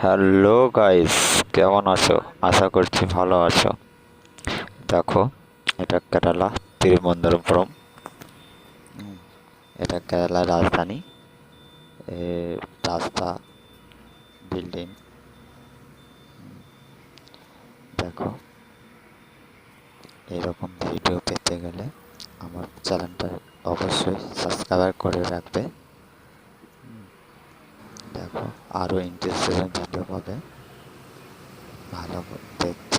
Hello guys কেমন আছো? আশা করছি ভালো আছো। দেখো, এটা কেরালা তিরুবনন্তপুরম এটা কেরালার রাজধানী। রাস্তা বিল্ডিং দেখো, এরকম ভিডিও পেতে গেলে আমার চ্যানেলটা অবশ্যই সাবস্ক্রাইব করে রাখবে। দেখো আরও ইন্টারেস্টিং ভিডিও পাবে ভালো দেখতে।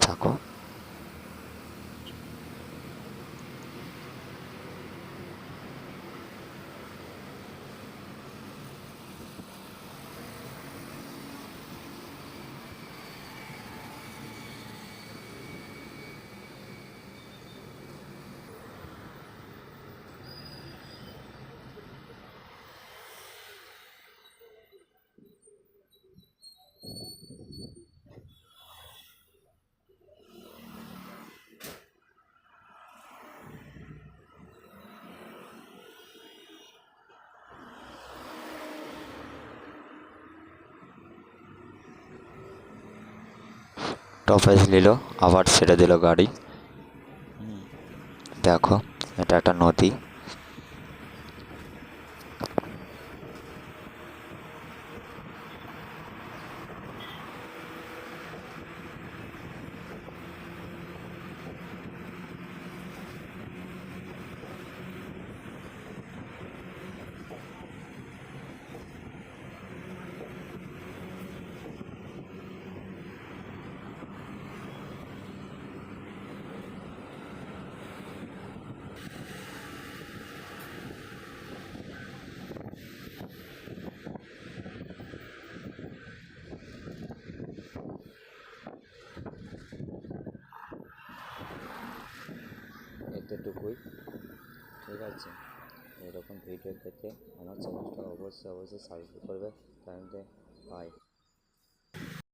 টপেজ নিল আবার ছেড়ে দিল গাড়ি। দেখো এটা একটা নদী এতটুকুই। ঠিক আছে? এরকম ভিডিও পেতে আমার চ্যানেলটা অবশ্যই অবশ্যই সাবস্ক্রাইব করবে। তাহলে বাই